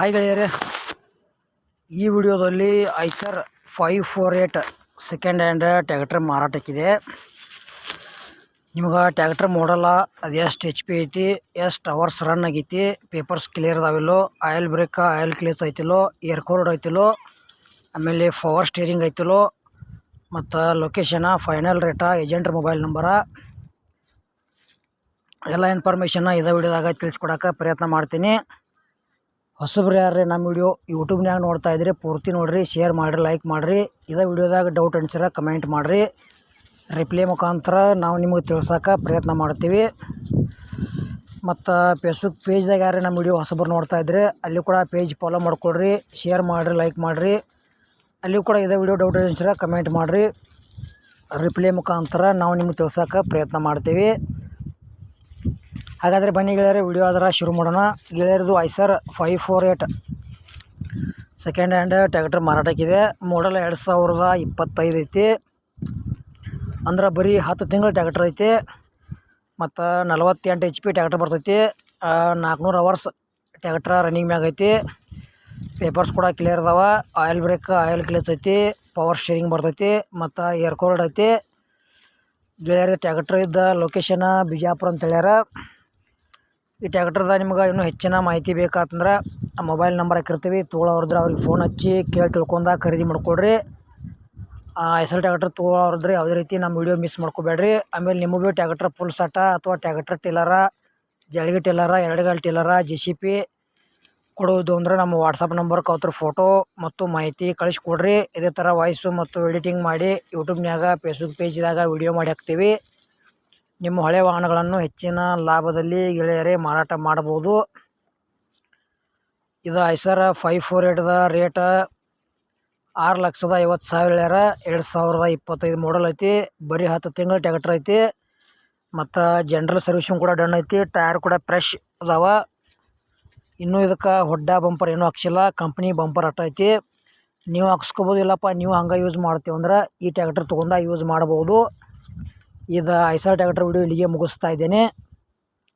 Hi ಗೆಳೆಯರೆ. ಈ ವಿಡಿಯೋದಲ್ಲಿ Eicher five four eight second hand tractor ಮಾರಾಟಕ್ಕಿದೆ. ನಿಮ್ಗೆ ಟ್ಯಾಕ್ಟ್ರ್ ಮಾಡಲ್ಲ ಅದು ಎಷ್ಟು ಎಚ್ ಪಿ ಐತಿ, ಎಷ್ಟು ಅವರ್ಸ್ ರನ್ ಆಗೈತಿ ಪೇಪರ್ಸ್ ಕ್ಲಿಯರ್ ಅದಾವಿಲ್ಲೋ ಆಯಿಲ್ ಬ್ರೇಕ್ ಆಯಿಲ್ ಕ್ಲೀಸ್ ಐತಿಲ್ಲೋ ಏರ್ ಕೋರ್ಡ್ ಐತಿಲ್ಲೋ, ಆಮೇಲೆ ಪವರ್ ಸ್ಟೇರಿಂಗ್ ಐತಿಲ್ಲೋ, ಮತ್ತು ಲೊಕೇಶನ ಫೈನಲ್ ರೇಟ ಏಜೆಂಟ್ರ ಮೊಬೈಲ್ ನಂಬರ ಎಲ್ಲ ಇನ್ಫಾರ್ಮೇಷನ್ನ ಇದೇ ವಿಡಿಯೋದಾಗ ತಿಳಿಸ್ಕೊಡೋಕೆ ಪ್ರಯತ್ನ ಮಾಡ್ತೀನಿ. ಹೊಸಬ್ರು ಯಾರೇ ನಮ್ಮ ವಿಡಿಯೋ ಯೂಟ್ಯೂಬ್ನಾಗ ನೋಡ್ತಾ ಇದ್ರಿ ಪೂರ್ತಿ ನೋಡ್ರಿ ಶೇರ್ ಮಾಡಿರಿ ಲೈಕ್ ಮಾಡಿರಿ. ಇದೇ ವಿಡಿಯೋದಾಗ ಡೌಟ್ ಅನ್ಸಿರ ಕಮೆಂಟ್ ಮಾಡಿರಿ. ರಿಪ್ಲೈ ಮುಖಾಂತರ ನಾವು ನಿಮಗೆ ತಿಳ್ಸೋಕೆ ಪ್ರಯತ್ನ ಮಾಡ್ತೀವಿ. ಮತ್ತು ಫೇಸ್ಬುಕ್ ಪೇಜ್ದಾಗ ಯಾರೇ ನಮ್ಮ ವಿಡಿಯೋ ಹೊಸಬ್ರು ನೋಡ್ತಾ ಇದ್ರೆ ಅಲ್ಲಿ ಕೂಡ ಪೇಜ್ ಫಾಲೋ ಮಾಡ್ಕೊಳ್ರಿ ಶೇರ್ ಮಾಡಿರಿ ಲೈಕ್ ಮಾಡಿರಿ. ಅಲ್ಲಿ ಕೂಡ ಇದೇ ವಿಡಿಯೋ ಡೌಟ್ ಅನ್ಸಿರ ಕಮೆಂಟ್ ಮಾಡಿರಿ. ರಿಪ್ಲೈ ಮುಖಾಂತರ ನಾವು ನಿಮಗೆ ತಿಳ್ಸೋಕೆ ಪ್ರಯತ್ನ ಮಾಡ್ತೀವಿ. ಹಾಗಾದರೆ ಬನ್ನಿ ಗೆಳೆಯರೆ ವಿಡಿಯೋ ಅದರ ಶುರು ಮಾಡೋಣ. ಗೆಳೆಯರದು Eicher five four eight second hand tractor ಮಾರಾಟಕ್ಕಿದೆ. Model ಎರಡು ಸಾವಿರದ ಇಪ್ಪತ್ತೈದು ಐತಿ. ಅಂದ್ರೆ ಬರೀ ಹತ್ತು ತಿಂಗಳು ಟ್ಯಾಕ್ಟರ್ ಐತಿ. ಮತ್ತು ನಲವತ್ತೆಂಟು ಎಚ್ ಪಿ ಟ್ಯಾಕ್ಟರ್ ಬರ್ತೈತಿ. ನಾಲ್ಕುನೂರು ಅವರ್ಸ್ ಟ್ಯಾಕ್ಟ್ರ ರನ್ನಿಂಗ್ ಮ್ಯಾಗ ಐತಿ. ಪೇಪರ್ಸ್ ಕೂಡ ಕ್ಲಿಯರ್ ಅದಾವ. ಆಯಿಲ್ ಬ್ರೇಕ್ ಆಯಿಲ್ ಕ್ಲಿಯರ್ ಐತಿ. ಪವರ್ ಸ್ಟೇರಿಂಗ್ ಬರ್ತೈತಿ. ಮತ್ತು ಏರ್ ಕೋಲ್ಡ್ ಐತಿ. ಗೆಳೆಯರ ಟ್ಯಾಕ್ಟ್ರ್ ಇದ್ದ ಲೊಕೇಶನ್ ಬಿಜಾಪುರ ಅಂತ ಹೇಳ್ಯಾರ. ಈ ಟ್ಯಾಕ್ಟ್ರದ ನಿಮ್ಗೆ ಇನ್ನೂ ಹೆಚ್ಚಿನ ಮಾಹಿತಿ ಬೇಕಾತಂದ್ರೆ ಆ ಮೊಬೈಲ್ ನಂಬರ್ ಹಾಕಿರ್ತೀವಿ. ತೊಗೊಳೋರಿದ್ರೆ ಅವ್ರಿಗೆ ಫೋನ್ ಹಚ್ಚಿ ಕೇಳಿ ತಿಳ್ಕೊಂಡ ಖರೀದಿ ಮಾಡ್ಕೊಳ್ರಿ ಆ ಎಲ್ ಟ್ಯಾಕ್ಟ್ರ್ ತೊಗೊಳೋರಿದ್ರೆ ಯಾವುದೇ ರೀತಿ ನಮ್ಮ ವಿಡಿಯೋ ಮಿಸ್ ಮಾಡ್ಕೋಬೇಡ್ರಿ. ಆಮೇಲೆ ನಿಮಗೂ ಭೀ ಟ್ಯಾಕ್ಟ್ರ್ ಫುಲ್ ಸಟ ಅಥವಾ ಟ್ಯಾಕ್ಟ್ರ್ ಟೇಲರ ಜಳಗಿ ಟೇಲರ ಎರಡುಗಾಲ್ ಟಿಲ್ಲರ ಜೆ ಸಿ ಪಿ ಕೊಡೋದು ಅಂದ್ರೆ ನಮ್ಮ ವಾಟ್ಸಪ್ ನಂಬರ್ ಅವ್ರ ಫೋಟೋ ಮತ್ತು ಮಾಹಿತಿ ಕಳಿಸ್ಕೊಡ್ರಿ. ಇದೇ ಥರ ವಾಯ್ಸು ಮತ್ತು ಎಡಿಟಿಂಗ್ ಮಾಡಿ ಯೂಟ್ಯೂಬ್ನಾಗ ಫೇಸ್ಬುಕ್ ಪೇಜ್ದಾಗ ವಿಡಿಯೋ ಮಾಡಿ ಹಾಕ್ತೀವಿ. ನಿಮ್ಮ ಹಳೆ ವಾಹನಗಳನ್ನು ಹೆಚ್ಚಿನ ಲಾಭದಲ್ಲಿ ಗೆಳೆಯರೇ ಮಾರಾಟ ಮಾಡ್ಬೋದು ಇದು ಐಸರ ಫೈವ್ ಫೋರ್ ಏಟ್ದ ರೇಟ ಆರು ಲಕ್ಷದ ಐವತ್ತು ಸಾವಿರ ಹೇಳ್ಯಾರ ಎರಡು ಸಾವಿರದ ಇಪ್ಪತ್ತೈದು ಮಾಡಲ್ ಐತಿ. ಬರೀ ಹತ್ತು ತಿಂಗಳ ಟ್ಯಾಕ್ಟ್ರ್ ಐತಿ. ಮತ್ತು ಜನ್ರಲ್ ಸರ್ವಿಸಿಂಗ್ ಕೂಡ ಡನ್ ಐತಿ. ಟೈರ್ ಕೂಡ ಫ್ರೆಶ್ ಅದಾವ. ಇನ್ನೂ ಇದಕ್ಕೆ ಹೊಡ್ಡ ಬಂಪರ್ ಏನೂ ಹಾಕ್ಸಿಲ್ಲ. ಕಂಪ್ನಿ ಬಂಪರ್ ಅಟ್ಟೈತಿ ನೀವು ಹಾಕ್ಸ್ಕೊಬೋದು ಇಲ್ಲಪ್ಪ, ನೀವು ಹಂಗೆ ಯೂಸ್ ಮಾಡ್ತೀವಿ ಅಂದ್ರೆ ಈ ಟ್ಯಾಕ್ಟ್ರ್ ತೊಗೊಂಡ ಯೂಸ್ ಮಾಡ್ಬೋದು ಇದು ಐಸರ್ ಟ್ಯಾಕ್ಟರ್ ವಿಡಿಯೋ ಇಲ್ಲಿಗೆ ಮುಗಿಸ್ತಾ ಇದ್ದೇನೆ.